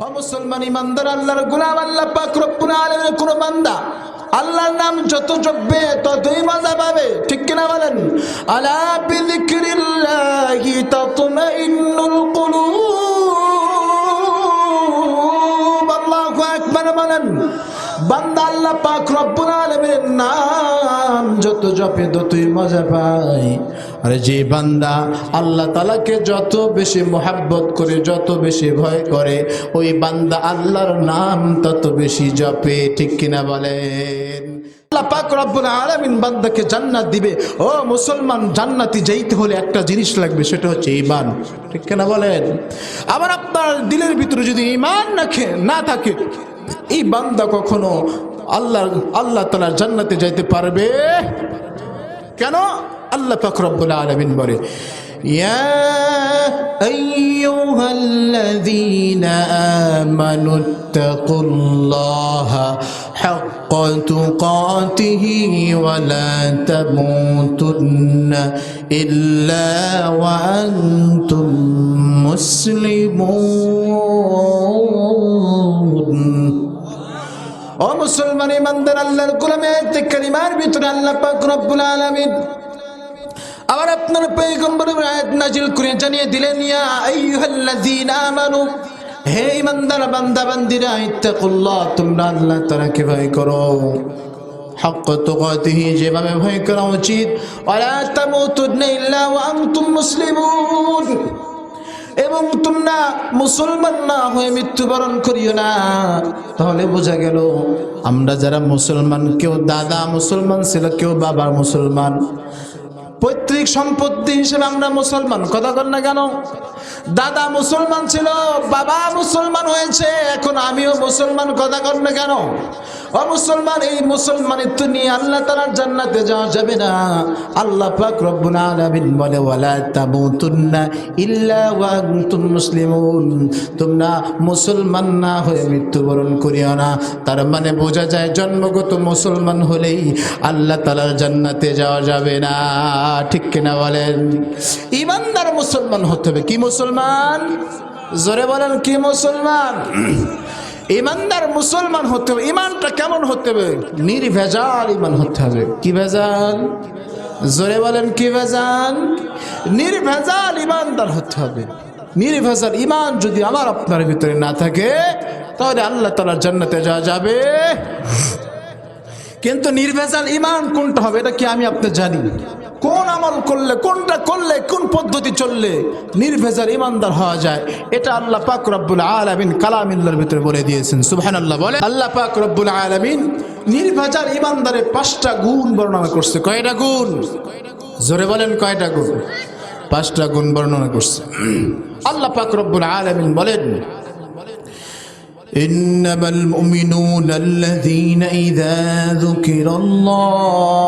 ও মুসলমান ইমানদার, আল্লাহর গুলাম, আল্লাহ পাক রব্বুল আলামিনের কোন বান্দা আল্লাহর নাম যত জপবে, ততই মজা পাবে। ঠিক কিনা বলেন? আলা বিযিকরিল্লাহি তাতমাইন্নুল কুলুব। আল্লাহু আকবার বলেন, বান্দা আল্লাহ পাক রব্বুল আলামিনের নাম যত জপে ততই মজা পায় আর যে বান্দা আল্লাহ তালাকে যত বেশি মোহাব্বত করে, যত বেশি ভয় করে, ওই বান্দা আল্লাহর নাম তত বেশি জপে। ঠিক কিনা বলেন? আল্লাহ আলামিন বান্দাকে জান্নাত দিবে। ও মুসলমান, জান্নাতি হলে একটা জিনিস লাগবে, সেটা হচ্ছে ঈমান। ঠিক কিনা বলেন? আবার আপনার দিলের ভিতরে যদি ঈমান রাখে, না থাকে এই বান্দা কখনো আল্লাহ আল্লাহ তালার জান্নাতে যাইতে পারবে কেন আল্লাহ পাক রব্বুল আলামিন বলে يا أيها الذين آمنوا اتقوا الله حق تقاته ولا تموتن إلا وأنتم مسلمون ও মুসলমান ইমানদার আল্লাহর গোলামে কালিমার ভিতরে আল্লাহ পাক রব্বুল আলামিন আবার আপনার পয়গম্বরের আয়াত নাজিল করে জানিয়ে দিলেন, ইয়া আইয়ুহাল্লাযীনা আমানু, হে ইমানদার বান্দা বান্দিরা ইত্তাকুল্লাহ, তোমরা আল্লাহ তাআলাকে ভয় করো। হক তুকাতিহি, যেভাবে ভয় করা উচিত। ওয়ালা তামুতুন্না ইল্লা ওয়া আনতুম মুসলিমুন। এবং তোমরা মুসলমান না হয়ে মৃত্যুবরণ করিও না। তাহলে বোঝা গেল, আমরা যারা মুসলমান, কেউ দাদা মুসলমান ছিল, কেউ বাবা মুসলমান। পৈতৃক সম্পত্তি হিসেবে আমরা মুসলমান, কথা কর না কেন? দাদা মুসলমান ছিল, বাবা মুসলমান হয়েছে, এখন আমিও মুসলমান, কথা কর না কেন? ও মুসলমান, এই মুসলমানিত্ব নিয়ে আল্লাহ তালার জান্নাতে যাওয়া যাবে না। আল্লাহ পাক রব্বুল আলামিন বলে, ওয়ালা তামুতুন্না ইল্লা ওয়া আনতুম মুসলিমুন। তোমরা মুসলমান না হয়ে মৃত্যুবরণ করিও না। তার মানে বোঝা যায় জন্মগত মুসলমান হলেই আল্লাহ তালার জান্নাতে যাওয়া যাবে না। ঠিক কিনা বলেন? ইমানদার মুসলমান হতে হবে। কি মুসলমান? জোরে বলেন, কি মুসলমান? ইমানদার মুসলমান হতে হবে। ইমানটা কেমন হতে হবে? নির্ভেজাল ইমান হতে হবে। কি ভেজাল? জোরে বলেন, কি ভেজাল? নির্ভেজাল ইমানদার হতে হবে। নির্ভেজাল ইমান যদি আমার আপনার ভিতরে না থাকে, তাহলে আল্লাহ তালার জান্নাতে যাওয়া যাবে। কিন্তু নির্ভেজাল ইমান কোনটা হবে, এটা কি আমি আপনি জানি? কোন আমল করলে কোনটা করলে কোন পদ্ধতি চললে নির্ভেজাল ইমানদার হওয়া যায় এটা আল্লাহ পাক রব্বুল আলামিন কালামিল্লার ভিতরে বলে দিয়েছেন সুবহানাল্লাহ বলে আল্লাহ পাক রব্বুল আলামিন নির্ভেজাল ইমানদারের পাঁচটা গুণ বর্ণনা করছে কয়টা গুণ জোরে বলেন কয়টা গুণ পাঁচটা গুণ বর্ণনা করছে আল্লাহ পাক রব্বুল আলামিন বলেন إنما المؤمنون الذين إذا ذكر الله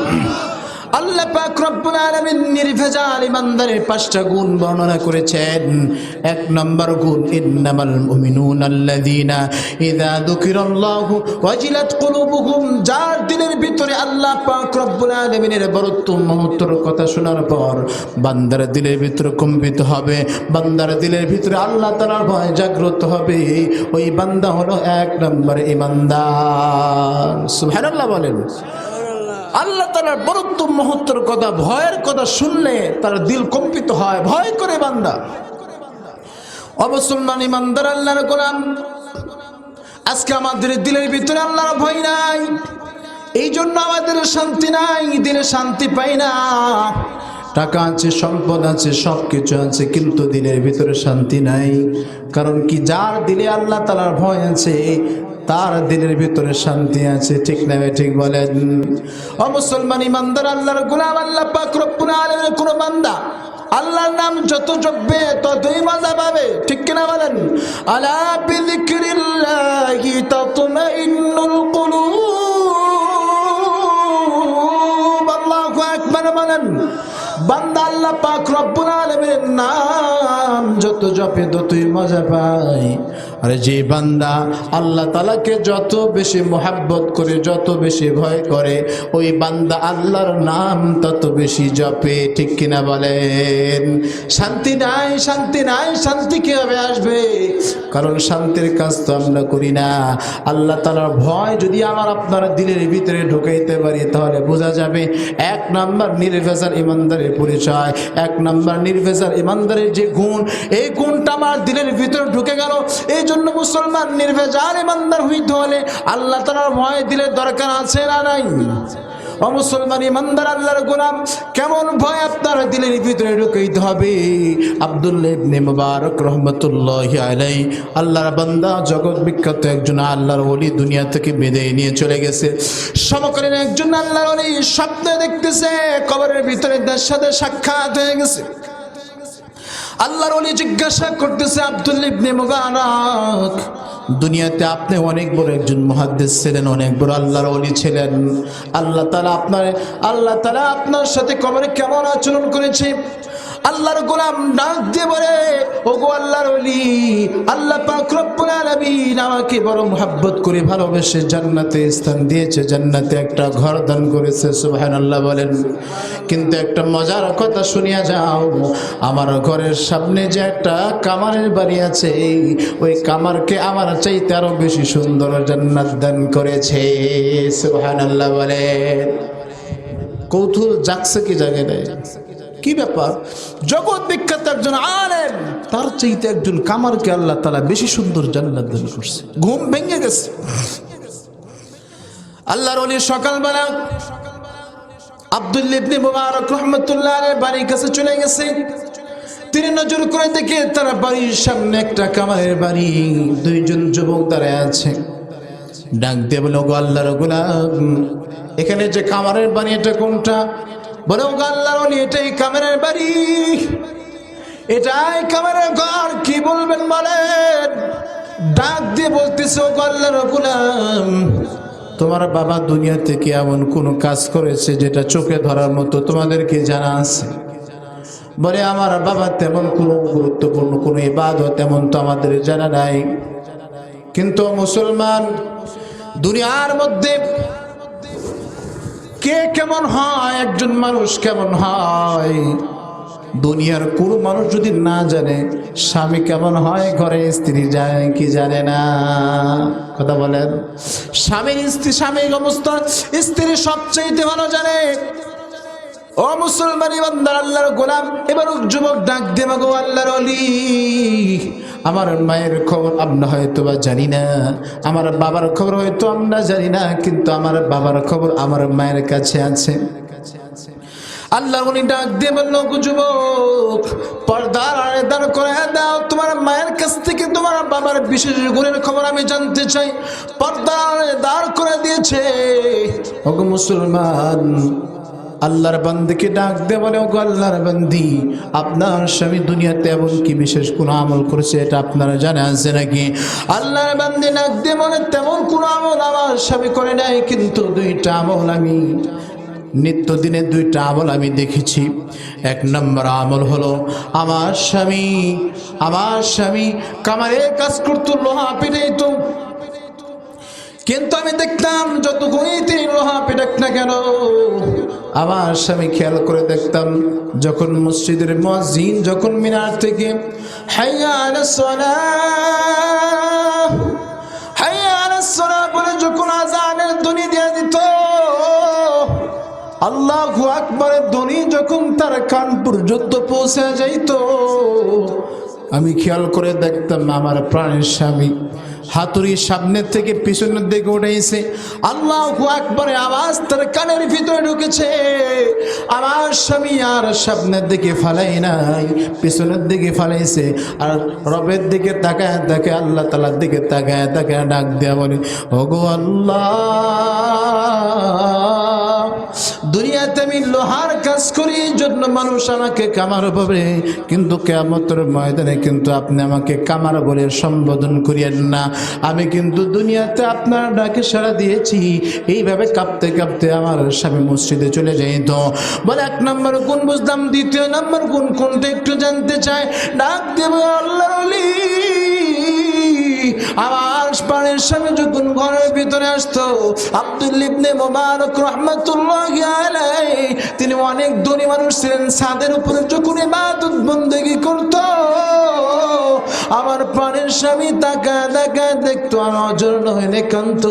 পাঁচটা গুণ বর্ণনা করেছেন। এক নম্বর গুণ যার দিলের ভিতরে কথা শোনার পর বান্দার দিলের ভিতরে কম্পিত হবে, বান্দার দিলের ভিতরে আল্লাহ তাআলার ভয় জাগ্রত হবে। ওই বান্দা হলো এক নম্বর ইমানদার। সুবহানাল্লাহ বলেন। আল্লাহ তালার বরত্ব মহত্তর কথা, ভয়ের কথা শুনলে তার দিল কম্পিত হয়। ভয় করে বান্দা। অবসলমান ইমানদার আল্লাহর গোলাম। আজকে আমাদের দিলের ভিতরে আল্লাহর ভয় নাই। এই জন্য আমাদের শান্তি নাই, দিলে শান্তি পাই না। টাকা আছে, সম্পদ আছে সব কিছু আছে, কিন্তু দিলের ভিতরে শান্তি নাই। কারণ কি, যার দিলে আল্লাহ তালার ভয় আছে তার দিনের ভিতরে শান্তি আছে, ঠিক না ঠিক বলেন। ও মুসলমান ইমানদার, আল্লাহর গুলাম, আল্লাহ পাক আলমের বান্দা আল্লাহর নাম যত জপবে, ততই মজা পাবে, ঠিক কিনা বলেন? আলা বিযিকরিল্লাহি তাতমাইন্নুল কুলুব। বান্দা আল্লাহ পাক রব্বুল আলামিনের নাম যত জপে ততই মজা পায় আর যে বান্দা আল্লাহ তালাকে যত বেশি মোহাব্বত করে, যত বেশি ভয় করে, ওই বান্দা আল্লাহর নাম তত বেশি জপে। ঠিক কিনা বলেন? শান্তি নাই শান্তি নাই, শান্তি কীভাবে আসবে? কারণ শান্তির কাজ তো আমরা করি না। আল্লাহ তালার ভয় যদি আমার আপনার দিলের ভিতরে ঢুকাইতে পারি, তাহলে বোঝা যাবে এক নাম্বার নির্ভেজার ইমানদারের পরিচয় এক নম্বর নির্ভেজার ইমানদারের যে গুণ, এই গুণটা আমার দিলের ভিতরে ঢুকে গেল। এই জন্য মুসলমান নির্ভেজার ইমানদার হইতে হলে আল্লাহ তালার ভয় দিলের দরকার আছে না নাই? ও মুসলমান ইমানদার, আল্লাহর গোলাম, কেমন ভয় আপনার দিলের ভিতরে ঢুকাইতে হবে? আব্দুল্লাহ মুবারক রহমতুল্লাহ আলাই আল্লাহর বান্দা, জগৎ বিখ্যাত একজন আল্লাহর অলি দুনিয়া থেকে বেঁধে নিয়ে চলে গেছে। সমকালীন একজন আল্লাহর ওলি, স্বপ্নে দেখতেছে, কবরের ভিতরে তার সাথে সাক্ষাৎ হয়ে গেছে। আল্লাহর অলি জিজ্ঞাসা করতেছে আব্দুল ইবনে মুবারক, দুনিয়াতে আপনি অনেক বড় একজন মহাদ্দেশ ছিলেন, অনেক বড় আল্লাহর অলি ছিলেন। আল্লাহ তালা আপনার, আল্লাহ তালা আপনার সাথে কবরে কেমন আচরণ করেছে? আল্লাহর গোলাম ডাক দিয়ে বলে ও গো আল্লাহর আল্লাহ পাক রব্বুল আমাকে বড় মোহাব্বত করে ভালোবেসে জান্নাতে স্থান দিয়েছে, জান্নাতে একটা ঘর দান করেছে, সুবহানাল্লাহ বলেন। কিন্তু একটা মজার কথা শুনিয়া যাও, আমার ঘরের সামনে যে একটা কামারের বাড়ি আছে, ওই কামারকে আমার চাইতে আরও বেশি সুন্দর জান্নাত দান করেছে, সুবহানাল্লাহ বলেন। কৌতূহল জাগছে কি জাগে নেই? কি ব্যাপার? জগৎ বিখ্যাত একজন আলেম, তার চাইতে একজন কামারকে আল্লাহ তালা বেশি সুন্দর জান্নাত দান করছে। ঘুম ভেঙে গেছে। আল্লাহর অলি সকালবেলা আব্দুল মুবারক রহমতুল্লাহ বাড়ির কাছে চলে গেছে। তিনি নজর করে দেখে তার বাড়ির সামনে একটা কামারের বাড়ি, দুইজন যুবক দাঁড়ায় আছে। ডাক দিয়ে গো আল্লাহর গোলাম, এখানে যে কামারের বাড়ি, এটা কোনটা? বলে ও আল্লাহর এটাই কামারের বাড়ি। এটাই কামারের ঘর, কি বলবেন বলেন? ডাক দিয়ে বলতেছে ও আল্লাহর গোলাম, তোমার বাবা দুনিয়া থেকে এমন কোনো কাজ করেছে যেটা চোখে ধরার মতো তোমাদেরকে জানা আছে? বলে, আমার বাবা তেমন কোনো গুরুত্বপূর্ণ কোনো ইবাদত তেমন তো আমাদের জানা নাই। কিন্তু মুসলমান, দুনিয়ার মধ্যে কে কেমন হয়? একজন মানুষ কেমন হয়? দুনিয়ার কোনো মানুষ যদি না জানে, স্বামী কেমন হয়? ঘরে স্ত্রী যায় কি জানে না? কথা বলেন। স্বামীর স্ত্রী স্বামীর অবস্থা, স্ত্রী সবচেয়ে ভালো জানে। ও মুসলমান ইমানদার, আল্লাহর গোলাম। এবার যুবক ডাক দেব আল্লাহর অলি আমার মায়ের খবর আমরা হয়তো বা জানি না, আমার বাবার খবর হয়তো আমরা জানি না, কিন্তু আমার বাবার খবর আমার মায়ের কাছে আছে। আল্লাহ উনি ডাক দিয়ে বলল যুবক, পর্দার আড়ে দাঁড় করে দাও, তোমার মায়ের কাছ থেকে তোমার বাবার বিশেষ গুণের খবর আমি জানতে চাই। পর্দার আড়ে দাঁড় করে দিয়েছে। মুসলমান আল্লাহর বান্দিকে ডাক দে বলে, ওগো আল্লাহর বান্দি, আপনার স্বামী দুনিয়াতে এমন কি বিশেষ কোন আমল করেছে এটা আপনারা জানা, আছে নাকি? আল্লাহর বান্দি ডাক দে বলে, তেমন কোন আমল আমার স্বামী করে নাই, কিন্তু দুইটা আমল আমি নিত্যদিনের দুইটা আমল আমি দেখেছি। এক নম্বর আমল হলো, আমার স্বামী আমার স্বামী কামারে কাজ করতো, লোহা পেটাইতো কিন্তু আমি দেখতাম যত তিনি লোহা পেটাক না কেন, আমার স্বামী খেয়াল করে দেখতাম যখন মসজিদের মসজিদ যখন মিনার থেকে, হাইয়া আলাস সালাহ হাইয়া আলাস বলে যখন আজানের ধ্বনি দিয়ে দিত, আল্লাহ আকবরের ধ্বনি যখন তার কান পর্যন্ত পৌঁছে যাইত, আমি খেয়াল করে দেখতাম আমার প্রাণের স্বামী হাতুড়ি সামনের থেকে পিছনের দিকে উঠেছে আল্লাহ আকবরে আওয়াজ তার কানের ভিতরে ঢুকেছে। আমার স্বামী আর সামনের দিকে ফালাই নাই, পিছনের দিকে ফালাইছে। আর রবের দিকে তাকায় তাকে আল্লাহ তালার দিকে তাকায় তাকায় ডাক দেয়া বলে, ওগো আল্লাহ! দুনিয়াতে আমি লোহার কাজ করি, এই জন্য মানুষ আমাকে কামার বলে। কিন্তু কেমতের ময়দানে কিন্তু আপনি আমাকে কামার বলে সম্বোধন করিয়েন না। আমি কিন্তু দুনিয়াতে আপনার ডাকে সারা দিয়েছি। এইভাবে কাঁপতে কাঁপতে আমার স্বামী মসজিদে চলে যাই তো। বলে এক নম্বর গুণ বুঝলাম, দ্বিতীয় নম্বর গুণ কোনটা একটু জানতে চাই ডাক দেব আল্লাহ আমার পাড়ের স্বামী যখন ঘরের ভিতরে আসতো, আব্দুল ইবনে মোবারক রহমতুল্লাহ তিনি অনেক ধনী মানুষ ছিলেন, ছাদের উপরে যখন ইবাদত বন্দেগি করত আমার প্রাণের স্বামী তাকা দেখা দেখতো আর অজন্য হয়ে কান্ত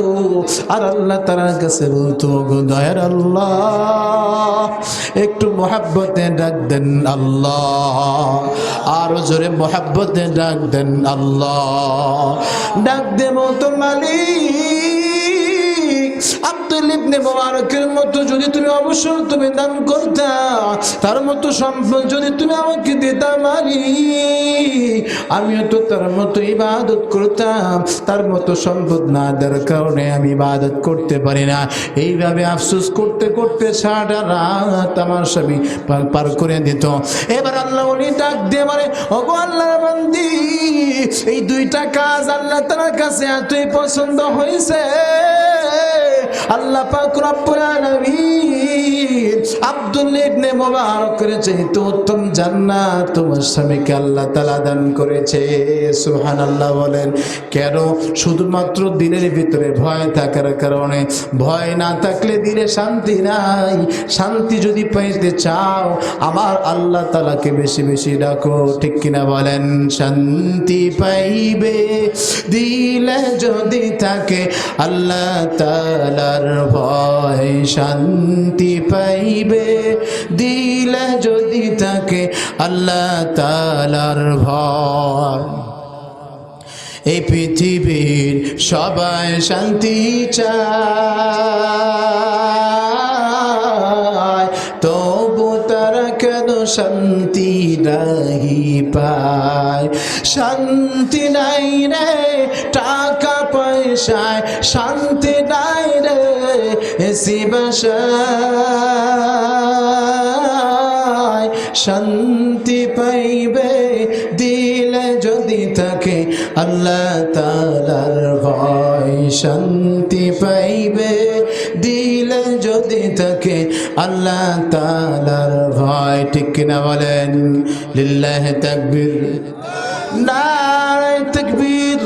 আর আল্লাহ তার কাছে বলতো দয়ার আল্লাহ, একটু মোহাব্বতে ডাক দেন আল্লাহ। আরও জোরে মোহাব্বতে ডাক দেন আল্লাহ। ডাক দেব তো মালিক মতো যদি তুমি তুমি তার মতো সম্পদ যদি তুমি আমাকে দিতা মালিক। আমিও তো তার মতো ইবাদত করতাম, তার মতো সম্পদ না দেওয়ার কারণে আমি ইবাদত করতে পারি না। এইভাবে আফসোস করতে করতে সারাটা রাত আমার স্বামী পার- করে দিত। এবার আল্লাহ উনি ডাক দিয়ে মানে ওগো আল্লাহর বান্দি, এই দুইটা কাজ আল্লাহ তার কাছে এতই পছন্দ হয়েছে। আল্লাহ পাক আব্দুল ইবনে মুবারক করেছে তো উত্তম জান্নাত তোমার স্বামীকে আল্লাহ তাআলা দান করেছে। সুবহানাল্লাহ বলেন, কেন? শুধুমাত্র দিনের ভিতরে ভয় থাকার কারণে। ভয় না থাকলে শান্তি নাই। শান্তি যদি পাইতে চাও, আমার আল্লাহ তালাকে বেশি বেশি ডাকো। ঠিক কিনা বলেন? শান্তি পাইবে। দিলে যদি থাকে, আল্লাহ তালার ভয় শান্তি পাইবে, দিলে যদি থাকে আল্লাহ তালার ভয়। এই পৃথিবীর সবাই শান্তি চায়, তবু তারা কেন শান্তি নাহি পায়? শান্তি নাই রে, টাকা পয়সায় শান্তি নাই এসি শান্তি পাইবে দিলে যদি থাকে আল্লাহ তালার ভয় শান্তি পাইবে দিলে যদি থাকে আল্লাহ তালার ভয় ঠিক কিনা বলেন? লিল্লাহ তাকবীর। নারায় তাকবীর।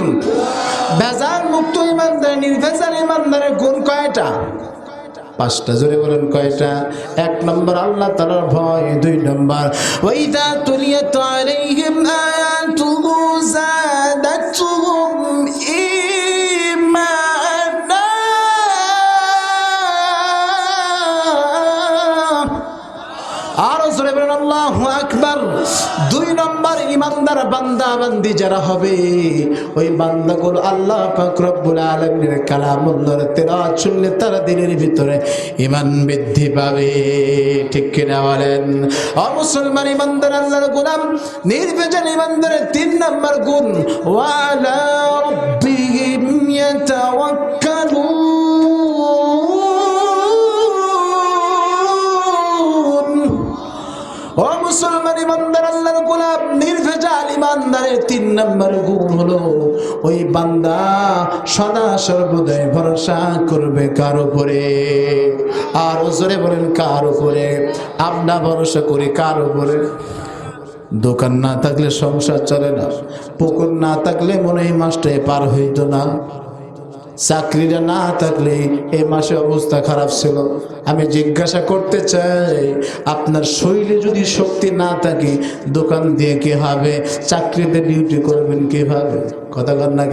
বেজার মুক্ত ইমানদার, নির্ভেজাল ইমানদারের গুণ কয়টা? পাঁচটা জোরে বলেন কয়টা? এক নম্বর আল্লাহ তালার ভয়, দুই নম্বর ওইদা তুলিয়াত আলাইহিম আয়াতুহু জাদাতুহুম ঈমানা। আরও জোরে বলেন, আল্লাহ আকবার। দুই নম্বর ইমানদার বান্দা বান্দি যারা হবে, ওই বান্দাগুলো আল্লাহ পাক রব্বুল আলামিনের কালামুল্লাহর তেলাওয়াত শুনলে তারা দিনের ভিতরে ইমান বৃদ্ধি পাবে। ঠিক কিনা বলেন? ও মুসলমান ইমানদার, আল্লাহর গোলাম নির্বেজান ইমানদারের তিন নম্বর গুণ, ওয়ালা রাব্বিহিম ইয়াতাওয়াক্কালুন তিন নম্বর গুণ হলো, ওই বান্দা সদা সর্বদাই ভরসা করবে কার উপরে? আর জোরে বলেন, কার উপরে? আমরা ভরসা করি কার উপরে? দোকান না থাকলে সংসার চলে না, পুকুর না থাকলে মনে হয় মাসটাই পার হইতো না। চাকরিটা না থাকলে এই মাসে অবস্থা খারাপ ছিল। আমি জিজ্ঞাসা করতে চাই, আপনার শরীরে যদি শক্তি না থাকে, দোকান দিয়ে কি হবে? চাকরিতে ডিউটি করবেন কীভাবে? কথা কর না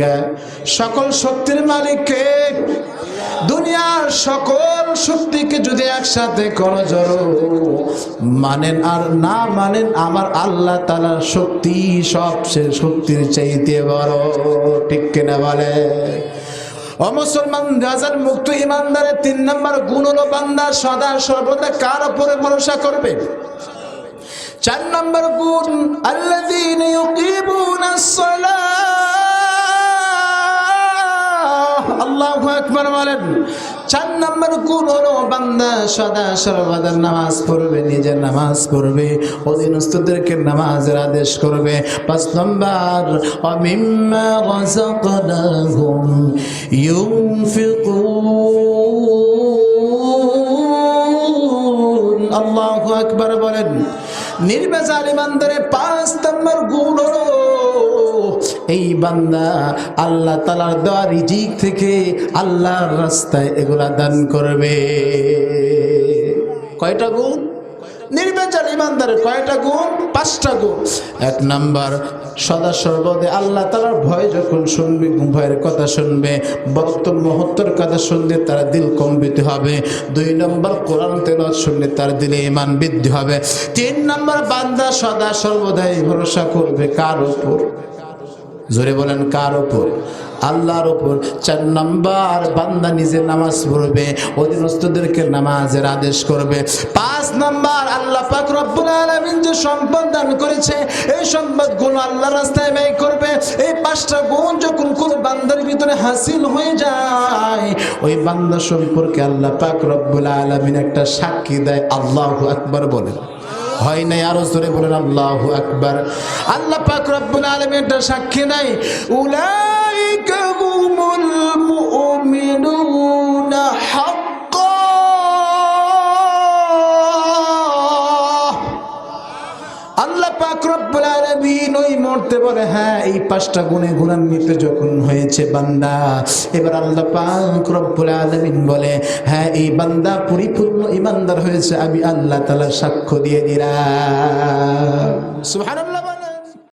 সকল শক্তির মালিককে, দুনিয়ার সকল শক্তিকে যদি একসাথে করো জড়ো মানেন আর না মানেন, আমার আল্লাহ তালার শক্তি সবচেয়ে শক্তির চাইতে বড়। ঠিক কিনা বলে ও মুসলমান, রাজার মুক্ত ইমানদারের তিন নম্বর গুণ হলো বান্দা সদা সর্বদা কার উপরে ভরসা করবে? চার নম্বর গুণ, আল্লাযীনা ইউকিমুনাস সালাহ। আল্লাহু আকবার বলেন চার নম্বর গুণ বান্দা সদা সর্বদা নামাজ পড়বে, নিজের নামাজ পড়বে, অধীনস্থদেরকে নামাজের আদেশ করবে। পাঁচ নম্বর, অমিম্মা আল্লাহু আকবার বলেন। নির্বেজাল পাঁচ নম্বর গুণ হলো এই বান্দা আল্লাহ তালার দেওয়া রিজিক থেকে আল্লাহর রাস্তায় এগুলা দান করবে। কয়টা গুণ? নির্বেচার ইমানদারের কয়টা গুণ? পাঁচটা গুণ। এক নাম্বার, সদা সর্বদে আল্লাহ তালার ভয় যখন শুনবে ভয়ের কথা শুনবে বক্তব্য মহত্তর কথা শুনলে তার দিল কম্বিত হবে। দুই নম্বর, কোরআন তেলত শুনলে তার দিলে ইমান বৃদ্ধি হবে। তিন নম্বর, বান্দা সদা সর্বদাই ভরসা করবে কার উপর? জোরে বলেন, কার ওপর আল্লাহর ওপর চার নাম্বার, বান্দা নিজে নামাজ পড়বে, অধীনস্থদেরকে নামাজের আদেশ করবে। পাঁচ নাম্বার, আল্লাহ পাক রব্বুল আলামিন যে সম্পদ দান করেছে, এই সম্পদগুলো আল্লাহ রাস্তায় ব্যয় করবে। এই পাঁচটা গুণ যখন কোন বান্দার ভিতরে হাসিল হয়ে যায়, ওই বান্দা সম্পর্কে আল্লাহ পাক রব্বুল আলামিন একটা সাক্ষী দেয়, আল্লাহু আকবার বলেন। হয় নাই আরও জোরে বলেন আল্লাহ আকবার। আল্লাহ পাক রব্বুল একটা সাক্ষী নাই। উলাইকা রব্বুল নই মরতে বলে হ্যাঁ এই পাঁচটা গুণে গুণান্বিত যখন হয়েছে বান্দা। এবার আল্লাহ পাক রব্বুল আলমিন বলে হ্যাঁ এই বান্দা পরিপূর্ণ ইমানদার হয়েছে, আমি আল্লাহ তালা সাক্ষ্য দিয়ে দিলাম। সুবহানাল্লাহ